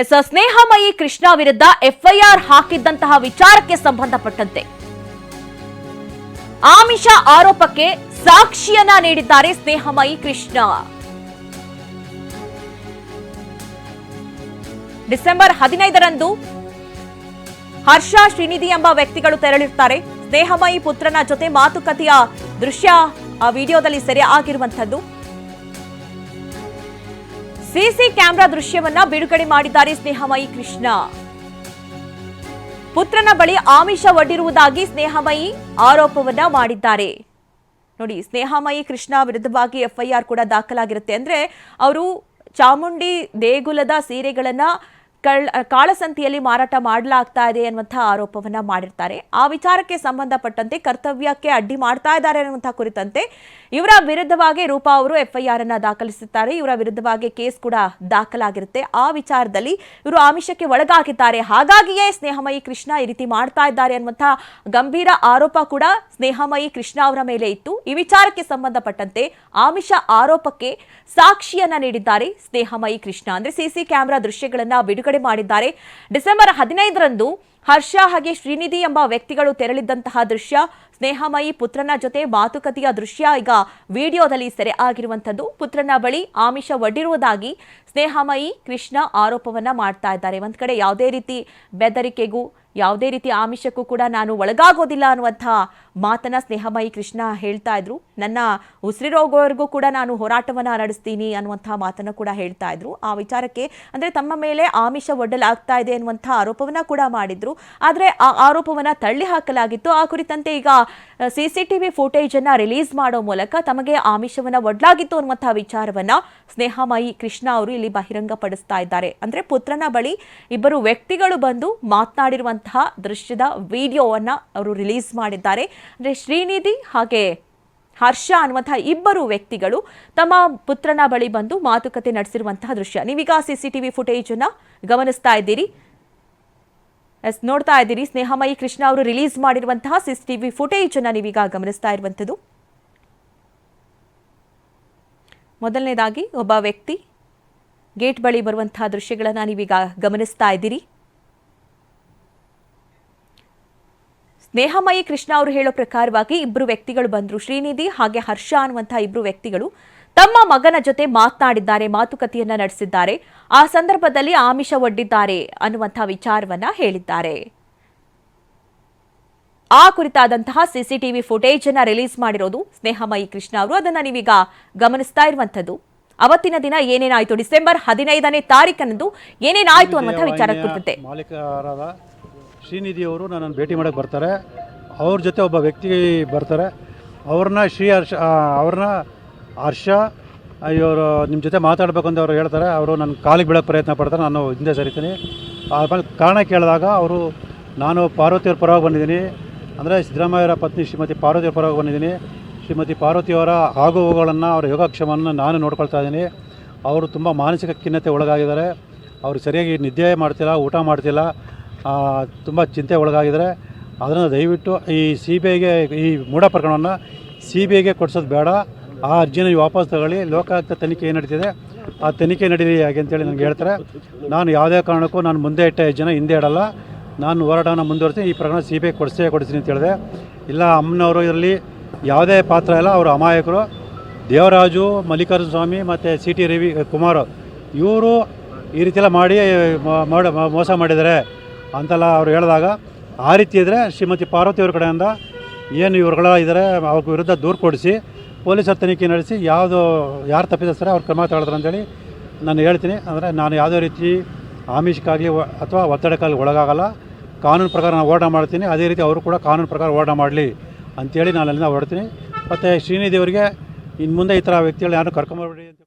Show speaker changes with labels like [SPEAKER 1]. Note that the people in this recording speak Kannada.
[SPEAKER 1] ಎಸ್, ಸ್ನೇಹಮಯಿ ಕೃಷ್ಣ ವಿರುದ್ಧ ಎಫ್ಐಆರ್ ಹಾಕಿದ್ದಂತಹ ವಿಚಾರಕ್ಕೆ ಸಂಬಂಧಪಟ್ಟಂತೆ. ಆಮಿಷ ಆರೋಪಕ್ಕೆ ಸಾಕ್ಷಿಯನ್ನ ನೀಡಿದ್ದಾರೆ ಸ್ನೇಹಮಯಿ ಕೃಷ್ಣ. ಡಿಸೆಂಬರ್ ಹದಿನೈದರಂದು ಹರ್ಷ ಶ್ರೀನಿಧಿ ಎಂಬ ವ್ಯಕ್ತಿಗಳು ತೆರಳಿರ್ತಾರೆ. ಸ್ನೇಹಮಯಿ ಪುತ್ರನ ಜೊತೆ ಮಾತುಕತೆಯ ದೃಶ್ಯ ಆ ವಿಡಿಯೋದಲ್ಲಿ ಸೆರೆ ಆಗಿರುವಂತದ್ದು ಸಿಸಿ ಕ್ಯಾಮೆರಾ ದೃಶ್ಯವನ್ನ ಬಿಡುಗಡೆ ಮಾಡಿದ್ದಾರೆ ಸ್ನೇಹಮಯಿ ಕೃಷ್ಣ. ಪುತ್ರನ ಬಳಿ ಆಮಿಷ ಒಡ್ಡಿರುವುದಾಗಿ ಸ್ನೇಹಮಯಿ ಆರೋಪವನ್ನ ಮಾಡಿದ್ದಾರೆ. ನೋಡಿ, ಸ್ನೇಹಮಯಿ ಕೃಷ್ಣ ವಿರುದ್ಧವಾಗಿ ಎಫ್ಐಆರ್ ಕೂಡ ದಾಖಲಾಗಿರುತ್ತೆ. ಅಂದ್ರೆ, ಅವರು ಚಾಮುಂಡಿ ದೇಗುಲದ ಸೀರೆಗಳನ್ನ ಕಳ್, ಕಾಳಸಂತಿಯಲ್ಲಿ ಮಾರಾಟ ಮಾಡಲಾಗ್ತಾ ಇದೆ ಅನ್ನುವಂಥ ಆರೋಪವನ್ನ ಮಾಡಿರ್ತಾರೆ. ಆ ವಿಚಾರಕ್ಕೆ ಸಂಬಂಧಪಟ್ಟಂತೆ ಕರ್ತವ್ಯಕ್ಕೆ ಅಡ್ಡಿ ಮಾಡ್ತಾ ಇದ್ದಾರೆ ಅನ್ನುವಂಥ ಕುರಿತಂತೆ ಇವರ ವಿರುದ್ಧವಾಗಿ ರೂಪಾ ಅವರು ಎಫ್ಐಆರ್ ಅನ್ನ ದಾಖಲಿಸುತ್ತಾರೆ. ಇವರ ವಿರುದ್ಧವಾಗಿ ಕೇಸ್ ಕೂಡ ದಾಖಲಾಗಿರುತ್ತೆ. ಆ ವಿಚಾರದಲ್ಲಿ ಇವರು ಆಮಿಷಕ್ಕೆ ಒಳಗಾಗಿದ್ದಾರೆ. ಹಾಗಾಗಿಯೇ ಸ್ನೇಹಮಯಿ ಕೃಷ್ಣ ಈ ರೀತಿ ಮಾಡ್ತಾ ಇದ್ದಾರೆ ಅನ್ನುವಂಥ ಗಂಭೀರ ಆರೋಪ ಕೂಡ ಸ್ನೇಹಮಯಿ ಕೃಷ್ಣ ಅವರ ಮೇಲೆ ಇತ್ತು. ಈ ವಿಚಾರಕ್ಕೆ ಸಂಬಂಧಪಟ್ಟಂತೆ ಆಮಿಷ ಆರೋಪಕ್ಕೆ ಸಾಕ್ಷಿಯನ್ನ ನೀಡಿದ್ದಾರೆ ಸ್ನೇಹಮಯಿ ಕೃಷ್ಣ. ಅಂದ್ರೆ ಸಿಸಿ ಕ್ಯಾಮೆರಾ ದೃಶ್ಯಗಳನ್ನ ಬಿಡುಗಡೆ ಮಾಡಿದ್ದಾರೆ. ಡಿಸೆಂಬರ್ ಹದಿನೈದರಂದು ಹರ್ಷ ಹಾಗೆ ಶ್ರೀನಿಧಿ ಎಂಬ ವ್ಯಕ್ತಿಗಳು ತೆರಳಿದ್ದಂತಹ ದೃಶ್ಯ, ಸ್ನೇಹಮಯಿ ಪುತ್ರನ ಜೊತೆ ಮಾತುಕತೆಯ ದೃಶ್ಯ, ಈಗ ವಿಡಿಯೋದಲ್ಲಿ ಸೆರೆ ಆಗಿರುವಂಥದ್ದು ಪುತ್ರನ ಬಳಿ ಆಮಿಷ ಒಡ್ಡಿರುವುದಾಗಿ ಸ್ನೇಹಮಯಿ ಕೃಷ್ಣ ಆರೋಪವನ್ನ ಮಾಡ್ತಾ ಇದ್ದಾರೆ. ಒಂದ್ ಕಡೆ ಯಾವುದೇ ರೀತಿ ಬೆದರಿಕೆಗೂ, ಯಾವುದೇ ರೀತಿ ಆಮಿಷಕ್ಕೂ ಕೂಡ ನಾನು ಒಳಗಾಗೋದಿಲ್ಲ ಅನ್ನುವಂಥ ಮಾತನ್ನ ಸ್ನೇಹಮಯಿ ಕೃಷ್ಣ ಹೇಳ್ತಾ ಇದ್ರು. ನನ್ನ ಉಸಿರಿರೋಗೋವರೆಗೂ ಕೂಡ ನಾನು ಹೋರಾಟವನ್ನ ನಡೆಸ್ತೀನಿ ಅನ್ನುವಂಥ ಮಾತನ್ನ ಕೂಡ ಹೇಳ್ತಾ ಇದ್ರು. ಆ ವಿಚಾರಕ್ಕೆ, ಅಂದ್ರೆ ತಮ್ಮ ಮೇಲೆ ಆಮಿಷ ಒಡ್ಡಲಾಗ್ತಾ ಇದೆ ಅನ್ನುವಂಥ ಆರೋಪವನ್ನ ಕೂಡ ಮಾಡಿದ್ರು. ಆದ್ರೆ ಆ ಆರೋಪವನ್ನ ತಳ್ಳಿ ಹಾಕಲಾಗಿತ್ತು ಆ ಕುರಿತಂತೆ ಈಗ ಸಿಸಿಟಿವಿ ಫುಟೇಜ್ ಅನ್ನ ರಿಲೀಸ್ ಮಾಡೋ ಮೂಲಕ ತಮಗೆ ಆಮಿಷವನ್ನ ಒಡ್ಲಾಗಿತ್ತು ಅನ್ನುವಂತಹ ವಿಚಾರವನ್ನ ಸ್ನೇಹಮಾಯಿ ಕೃಷ್ಣ ಅವರು ಇಲ್ಲಿ ಬಹಿರಂಗಪಡಿಸ್ತಾ ಇದ್ದಾರೆ. ಅಂದ್ರೆ ಪುತ್ರನ ಬಳಿ ಇಬ್ಬರು ವ್ಯಕ್ತಿಗಳು ಬಂದು ಮಾತನಾಡಿರುವಂತಹ ದೃಶ್ಯದ ವಿಡಿಯೋವನ್ನ ಅವರು ರಿಲೀಸ್ ಮಾಡಿದ್ದಾರೆ. ಅಂದ್ರೆ ಶ್ರೀನಿಧಿ ಹಾಗೆ ಹರ್ಷ ಅನ್ನುವಂತಹ ಇಬ್ಬರು ವ್ಯಕ್ತಿಗಳು ತಮ್ಮ ಪುತ್ರನ ಬಳಿ ಬಂದು ಮಾತುಕತೆ ನಡೆಸಿರುವಂತಹ ದೃಶ್ಯ. ನೀವೀಗ ಸಿಸಿಟಿವಿ ಫುಟೇಜ್ ಅನ್ನ ಗಮನಿಸ್ತಾ ಇದ್ದೀರಿ. ಎಸ್, ನೋಡ್ತಾ ಇದ್ದೀರಿ. ಸ್ನೇಹಮಯಿ ಕೃಷ್ಣ ಅವರು ರಿಲೀಸ್ ಮಾಡಿರುವಂತಹ ಸಿಸಿಟಿವಿ ಫುಟೇಜ್ ಅನ್ನ ನೀವೀಗ ಗಮನಿಸ್ತಾ ಇರುವಂಥದ್ದು. ಮೊದಲನೇದಾಗಿ, ಒಬ್ಬ ವ್ಯಕ್ತಿ ಗೇಟ್ ಬಳಿ ಬರುವಂತಹ ದೃಶ್ಯಗಳನ್ನು ನೀವೀಗ ಗಮನಿಸ್ತಾ ಇದ್ದೀರಿ. ಸ್ನೇಹಮಯಿ ಕೃಷ್ಣ ಅವರು ಹೇಳೋ ಪ್ರಕಾರವಾಗಿ ಇಬ್ಬರು ವ್ಯಕ್ತಿಗಳು ಬಂದರು. ಶ್ರೀನಿಧಿ ಹಾಗೆ ಹರ್ಷ ಅನ್ನುವಂತಹ ಇಬ್ಬರು ವ್ಯಕ್ತಿಗಳು ತಮ್ಮ ಮಗನ ಜೊತೆ ಮಾತನಾಡಿದ್ದಾರೆ ಮಾತುಕತೆಯನ್ನ ನಡೆಸಿದ್ದಾರೆ. ಆ ಸಂದರ್ಭದಲ್ಲಿ ಆಮಿಷ ಒಡ್ಡಿದ್ದಾರೆ ಅನ್ನುವಂತಹ ವಿಚಾರವನ್ನ ಹೇಳಿದ್ದಾರೆ. ಆ ಕುರಿತಾದಂತಹ ಸಿಸಿಟಿವಿ ಫುಟೇಜ್ ಅನ್ನ ರಿಲೀಸ್ ಮಾಡಿರೋದು ಸ್ನೇಹಮಯಿ ಕೃಷ್ಣ ಅವರು. ಅದನ್ನ ನೀವೀಗ ಗಮನಿಸ್ತಾ ಇರುವಂತದ್ದು ಅವತ್ತಿನ ದಿನ ಏನೇನಾಯ್ತು? ಡಿಸೆಂಬರ್ ಹದಿನೈದನೇ ತಾರೀಕನಂದು ಏನೇನಾಯ್ತು ಅನ್ನುವಂತಹ ವಿಚಾರ ಕುರಿತಂತೆ.
[SPEAKER 2] ಮಾಲೀಕರಾದ ಶ್ರೀನಿಧಿ ಅವರು ನನ್ನನ್ನು ಭೇಟಿ ಮಾಡಕ್ಕೆ ಬರ್ತಾರೆ. ಅವ್ರ ಜೊತೆ ಒಬ್ಬ ವ್ಯಕ್ತಿ ಬರ್ತಾರೆ. ಅವ್ರನ್ನ ಶ್ರೀ ಹರ್ಷ ಅವ್ರನ್ನ ಹರ್ಷ, ಇವರು ನಿಮ್ಮ ಜೊತೆ ಮಾತಾಡಬೇಕು ಅಂತ ಅವರು ಹೇಳ್ತಾರೆ. ಅವರು ನನ್ನ ಕಾಲಿಗೆ ಬೀಳೋಕ್ಕೆ ಪ್ರಯತ್ನ ಪಡ್ತಾರೆ. ನಾನು ಹಿಂದೆ ಸರಿತೀನಿ. ಆಮೇಲೆ ಕಾರಣ ಕೇಳಿದಾಗ ಅವರು, ನಾನು ಪಾರ್ವತಿಯವ್ರ ಪರವಾಗಿ ಬಂದಿದ್ದೀನಿ. ಅಂದರೆ ಸಿದ್ದರಾಮಯ್ಯವರ ಪತ್ನಿ ಶ್ರೀಮತಿ ಪಾರ್ವತಿಯವ್ರ ಪರವಾಗಿ ಬಂದಿದ್ದೀನಿ. ಶ್ರೀಮತಿ ಪಾರ್ವತಿಯವರ ಆಗು ಹೋಗುಗಳನ್ನು, ಅವರ ಯೋಗಕ್ಷೇಮವನ್ನು ನಾನು ನೋಡ್ಕೊಳ್ತಾ ಇದ್ದೀನಿ. ಅವರು ತುಂಬ ಮಾನಸಿಕ ಖಿನ್ನತೆ ಒಳಗಾಗಿದ್ದಾರೆ. ಅವರು ಸರಿಯಾಗಿ ನಿದ್ದೆ ಮಾಡ್ತಿಲ್ಲ, ಊಟ ಮಾಡ್ತಿಲ್ಲ. ತುಂಬ ಚಿಂತೆ ಒಳಗಾಗಿದ್ದಾರೆ. ಅದನ್ನು ದಯವಿಟ್ಟು ಈ ಸಿ ಬಿ ಐಗೆ ಈ ಮೂಢ ಪ್ರಕರಣವನ್ನು ಸಿ ಬಿ ಐಗೆ ಕೊಡಿಸೋದು ಬೇಡ. ಆ ಅರ್ಜಿನ ವಾಪಸ್ ತಗೊಳ್ಳಿ. ಲೋಕಾಯುಕ್ತ ತನಿಖೆ ಏನು ನಡೀತಿದೆ? ಆ ತನಿಖೆ ನಡೀಲಿ ಹಾಗೆ ಅಂತೇಳಿ ನನಗೆ ಹೇಳ್ತಾರೆ. ನಾನು ಯಾವುದೇ ಕಾರಣಕ್ಕೂ ನಾನು ಮುಂದೆ ಇಟ್ಟ ಜನ ಹಿಂದೆ ಇಡಲ್ಲ. ನಾನು ಹೋರಾಟವನ್ನು ಮುಂದುವರಿಸಿ ಈ ಪ್ರಕರಣ ಸಿ ಬಿ ಐ ಕೊಡಿಸೇ ಕೊಡಿಸ್ತೀನಿ ಅಂತ ಹೇಳಿದೆ. ಇಲ್ಲ, ಅಮ್ಮನವರು ಇರಲಿ, ಯಾವುದೇ ಪಾತ್ರ ಇಲ್ಲ. ಅವರು ಅಮಾಯಕರು. ದೇವರಾಜು ಮಲ್ಲಿಕಾರ್ಜುನ ಸ್ವಾಮಿ ಮತ್ತು ಸಿ ಟಿ ರವಿ ಕುಮಾರ್ ಇವರು ಈ ರೀತಿಯೆಲ್ಲ ಮಾಡಿ ಮೋಸ ಮಾಡಿದ್ದಾರೆ ಅಂತೆಲ್ಲ ಅವರು ಹೇಳಿದಾಗ, ಆ ರೀತಿ ಇದ್ದರೆ ಶ್ರೀಮತಿ ಪಾರ್ವತಿಯವ್ರ ಕಡೆಯಿಂದ ಏನು ಇವ್ರುಗಳ ಇದ್ದಾರೆ, ಅವ್ರ ವಿರುದ್ಧ ದೂರು ಕೊಡಿಸಿ. ಪೊಲೀಸರ ತನಿಖೆ ನಡೆಸಿ ಯಾವುದು ಯಾರು ತಪ್ಪಿದ್ರೆ ಅವ್ರು ಕ್ರಮ ತಗೊಳ್ತಾರೆ ಅಂತೇಳಿ ನಾನು ಹೇಳ್ತೀನಿ. ಅಂದರೆ ನಾನು ಯಾವುದೇ ರೀತಿ ಆಮಿಷಕ್ಕಾಗಲಿ ಅಥವಾ ಒತ್ತಡಕ್ಕಾಗಲಿ ಒಳಗಾಗಲ್ಲ. ಕಾನೂನು ಪ್ರಕಾರ ನಾನು ಹೋರಾಟ ಮಾಡ್ತೀನಿ. ಅದೇ ರೀತಿ ಅವರು ಕೂಡ ಕಾನೂನು ಪ್ರಕಾರ ಹೋರಾಟ ಮಾಡಲಿ ಅಂತೇಳಿ ನಾನು ಅಲ್ಲಿಂದ ಹೊರಡ್ತೀನಿ. ಮತ್ತು ಶ್ರೀನಿಧಿ ಅವರಿಗೆ ಇನ್ನು ಮುಂದೆ ಈ ಥರ ವ್ಯಕ್ತಿಗಳು ಯಾರು ಕರ್ಕೊಂಬರ್ಬೇಡಿ ಅಂತ